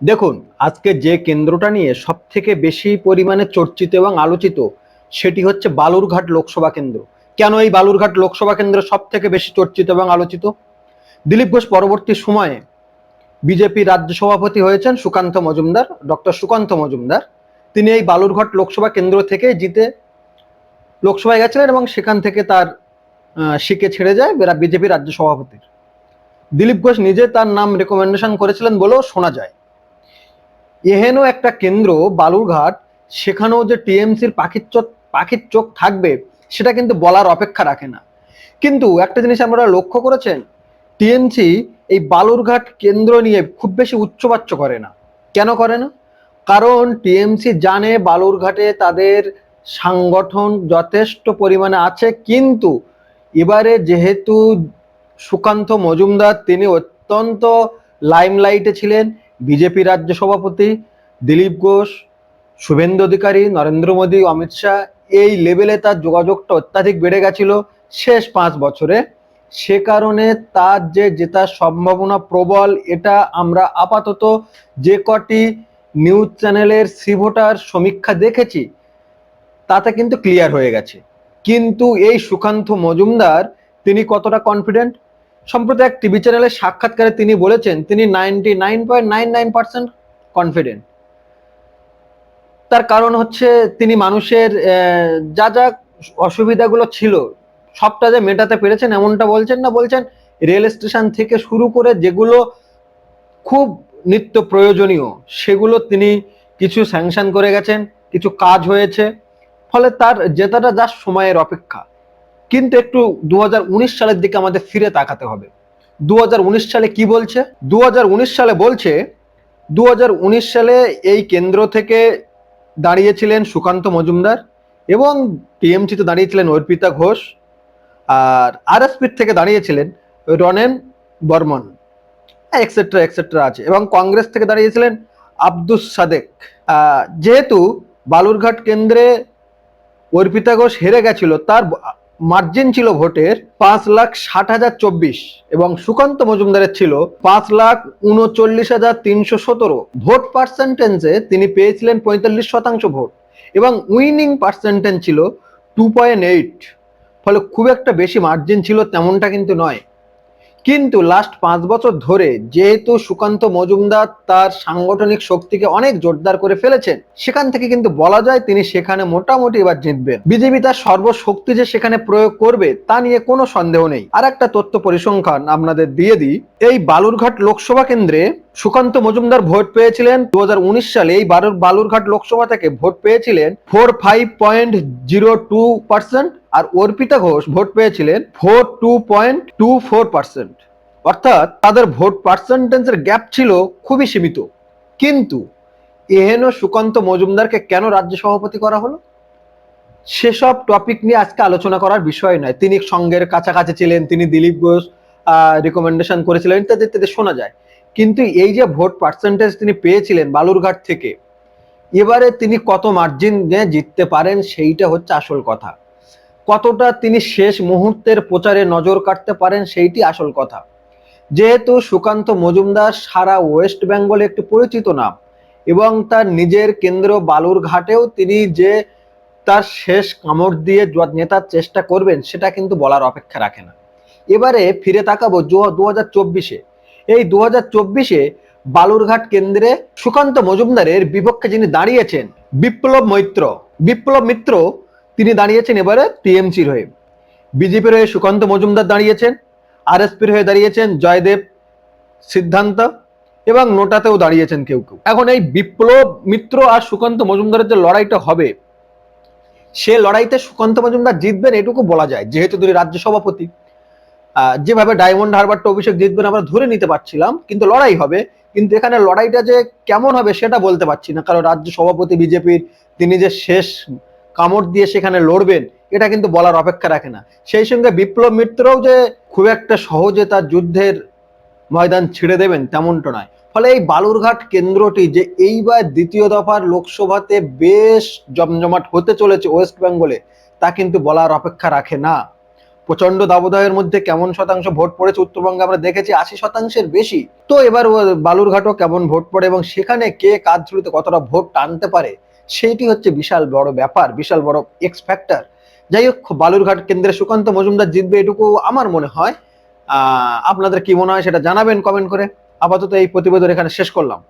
দেখুন, আজকে যে কেন্দ্রটা নিয়ে সব থেকে বেশি পরিমাণে চর্চিত এবং আলোচিত সেটি হচ্ছে বালুরঘাট লোকসভা কেন্দ্র। কেন এই বালুরঘাট লোকসভা কেন্দ্র সব থেকে বেশি চর্চিত এবং আলোচিত? দিলীপ ঘোষ পরবর্তী সময়ে বিজেপি রাজ্য সভাপতি হয়েছেন সুকান্ত মজুমদার, ডক্টর সুকান্ত মজুমদার। তিনি এই বালুরঘাট লোকসভা কেন্দ্র থেকে জিতে লোকসভায় গেছিলেন এবং সেখান থেকে তার শিকে ছেড়ে যায় বিজেপি রাজ্য সভাপতির। দিলীপ ঘোষ নিজে তার নাম রেকমেন্ডেশন করেছিলেন বলেও শোনা যায়। এহেনও একটা কেন্দ্র, বালুরঘাট, সেখানেও যে টিএমসির পাখির চোখ পাখির চোখ থাকবে, সেটা কিন্তু বলার অপেক্ষা রাখে না। কিন্তু একটা জিনিস আমরা লক্ষ্য করেছেন, টিএমসি এই বালুরঘাট কেন্দ্র নিয়ে খুব বেশি উচ্চবাচ্য করে না। কেন করে না? কারণ টিএমসি জানে বালুরঘাটে তাদের সাংগঠন যথেষ্ট পরিমাণে আছে, কিন্তু এবারে যেহেতু সুকান্ত মজুমদার, তিনি অত্যন্ত লাইমলাইটে ছিলেন বিজেপি রাজ্য সভাপতি দিলীপ ঘোষ, শুভেন্দু অধিকারী, নরেন্দ্র মোদী অমিত শাহ, এই লেভেলে তার যোগাযোগটা অত্যাধিক বেড়ে গেছিল শেষ পাঁচ বছরে। সে কারণে তার যে জেতার সম্ভাবনা প্রবল, এটা আমরা আপাতত যে কটি নিউজ চ্যানেলের সি ভোটার সমীক্ষা দেখেছি, তাতে কিন্তু ক্লিয়ার হয়ে গেছে। কিন্তু এই সুকান্ত মজুমদার, তিনি কতটা কনফিডেন্ট সম্প্রতি এক টিভি চ্যানেলের সাক্ষাৎকারে তিনি বলেছেন, তিনি ninety nine point nine nine percent confident তার কারণ হচ্ছে তিনি মানুষের যা যা অসুবিধাগুলো ছিল, সবটা যে মেটাতে পেরেছেন, এমনটা বলছেন না, বলছেন রেল স্টেশন থেকে শুরু করে যেগুলো খুব নিত্য প্রয়োজনীয়, সেগুলো তিনি কিছু স্যাংশন করে গেছেন, কিছু কাজ হয়েছে, ফলে তার জেতাটা যা সময়ের অপেক্ষা। কিন্তু একটু দু হাজার উনিশ সালের দিকে আমাদের ফিরে তাকাতে হবে। দু হাজার উনিশ সালে কি বলছে? দু হাজার উনিশ সালে বলছে দু হাজার উনিশ সালে এই কেন্দ্র থেকে দাঁড়িয়েছিলেন সুকান্ত মজুমদার এবং টিএমসিতে দাঁড়িয়েছিলেন অর্পিতা ঘোষ আর আরএসপির থেকে দাঁড়িয়েছিলেন রনেন বর্মন এক্সেট্রা এক্সেট্রা আছে এবং কংগ্রেস থেকে দাঁড়িয়েছিলেন আব্দুস সাদেক। যেহেতু বালুরঘাট কেন্দ্রে অর্পিতা ঘোষ হেরে গেছিল, তার মার্জিন ছিল ভোটের পাঁচ লাখ ষাট হাজার চব্বিশ এবং সুকান্ত মজুমদারের ছিল পাঁচ লাখ উনচল্লিশ হাজার তিনশো সতেরো। ভোট পার্সেন্টেন্সে তিনি পেয়েছিলেন পঁয়তাল্লিশ শতাংশ ভোট এবং উইনিং পার্সেন্টেজ ছিল টু পয়েন্ট এইট ফলে খুব একটা বেশি মার্জিন ছিল তেমনটা কিন্তু নয়। কিন্তু লাস্ট পাঁচ বছর ধরে যেহেতু সুকান্ত মজুমদার তার সাংগঠনিক শক্তিকে অনেক জোরদার করে ফেলেছেন, সেখান থেকে কিন্তু বলা যায় তিনি সেখানে মোটামুটি এবার জিতবেন। বিজেপি তার সর্বশক্তি যে সেখানে প্রয়োগ করবে তা নিয়ে কোনো সন্দেহ নেই। আর একটা তথ্য পরিসংখ্যান আপনাদের দিয়ে দিই। এই বালুরঘাট লোকসভা কেন্দ্রে সুকান্ত মজুমদার ভোট পেয়েছিলেন। দু হাজার উনিশ সালে এই বালুর বালুরঘাট লোকসভা থেকে ভোট পেয়েছিলেন four five point zero two percent আর অর্পিতা ঘোষ ভোট পেয়েছিলেন four two point two four percent. অর্থাৎ তাদের ভোট পার্সেন্টেজের গ্যাপ ছিল খুবই সীমিত। কিন্তু এহেন সুকান্ত মজুমদারকে কেন রাজ্য সভাপতি করা হলো? সেসব টপিক নিয়ে আজকে আলোচনা করার বিষয় নয়। তিনি সঙ্গের কাছাকাছি ছিলেন, তিনি দিলীপ ঘোষ রিকমেন্ডেশন করেছিলেন, ইত্যাদি ইত্যাদি শোনা যায়। কিন্তু এই যে ভোট পার্সেন্টেজ তিনি পেয়েছিলেন বালুরঘাট থেকে, এবারে তিনি কত মার্জিন জিততে পারেন সেইটা হচ্ছে আসল কথা। কতটা তিনি শেষ মুহূর্তের প্রচারে নজর কাটতে পারেন সেইটি আসল কথা। যেহেতু সুকান্ত মজুমদার সারা ওয়েস্ট বেঙ্গলে একটি পরিচিত নাম এবং তার নিজের কেন্দ্র বালুরঘাটেও তিনি যে তার শেষ কামড় দিয়ে নেতার চেষ্টা করবেন সেটা কিন্তু বলার অপেক্ষা রাখে না। এবারে ফিরে তাকাবো দু হাজার চব্বিশে। এই দু হাজার চব্বিশে বালুরঘাট কেন্দ্রে সুকান্ত মজুমদারের বিপক্ষে যিনি দাঁড়িয়েছেন, বিপ্লব মৈত্র। বিপ্লব মিত্র তিনি দাঁড়িয়েছেন এবারে টিএমসির হয়ে। বিজেপির হয়ে সুকান্ত মজুমদার দাঁড়িয়েছেন আর আরএসপির হয়ে দাঁড়িয়েছেন জয়দেব সিদ্ধান্ত এবং নোটাতেও দাঁড়িয়েছেন কেউ কেউ। এখন এই বিপ্লব মিত্র আর সুকান্ত মজুমদারের যে লড়াইটা হবে, সে লড়াইতে সুকান্ত মজুমদার জিতবেন এটুকু বলা যায়, যেহেতু তিনি রাজ্য সভাপতি যেভাবে ডায়মন্ড হারবারটা অভিষেক জিতবেন আমরা ধরে নিতে পারছিলাম, কিন্তু লড়াই হবে। কিন্তু এখানে লড়াইটা যে কেমন হবে সেটা বলতে পারছি না, কারণ রাজ্য সভাপতি বিজেপির তিনি যে শেষ কামড় দিয়ে সেখানে লড়বেন, এটা কিন্তু বলার অপেক্ষা রাখে না। সেই সঙ্গে বিপ্লব মিত্রও যে খুব একটা সহজে তার যুদ্ধের ময়দান ছেড়ে দেবেন তেমনটা নয়। ফলে এই বালুরঘাট কেন্দ্রটি যে এইবার দ্বিতীয় দফার লোকসভাতে বেশ জমজমাট হতে চলেছে ওয়েস্ট বেঙ্গলে, তা কিন্তু বলার অপেক্ষা রাখে না। প্রচণ্ড দাবদাহের মধ্যে কেমন শতাংশ ভোট পড়েছে উত্তরবঙ্গে আমরা দেখেছি, আশি শতাংশের বেশি। তো এবার বালুরঘাটও কেমন ভোট পড়ে এবং সেখানে কে কাজ ঝুলিতে কতটা ভোট টানতে পারে, সেইটি হচ্ছে বিশাল বড় ব্যাপার, বিশাল বড় এক্স ফ্যাক্টর যাই হোক, বালুরঘাট কেন্দ্রে সুকান্ত মজুমদার জিতবে এটুকু আমার মনে হয়। আপনাদের কি মনে হয় সেটা জানাবেন কমেন্ট করে। আপাতত এই প্রতিবেদন এখানে শেষ করলাম।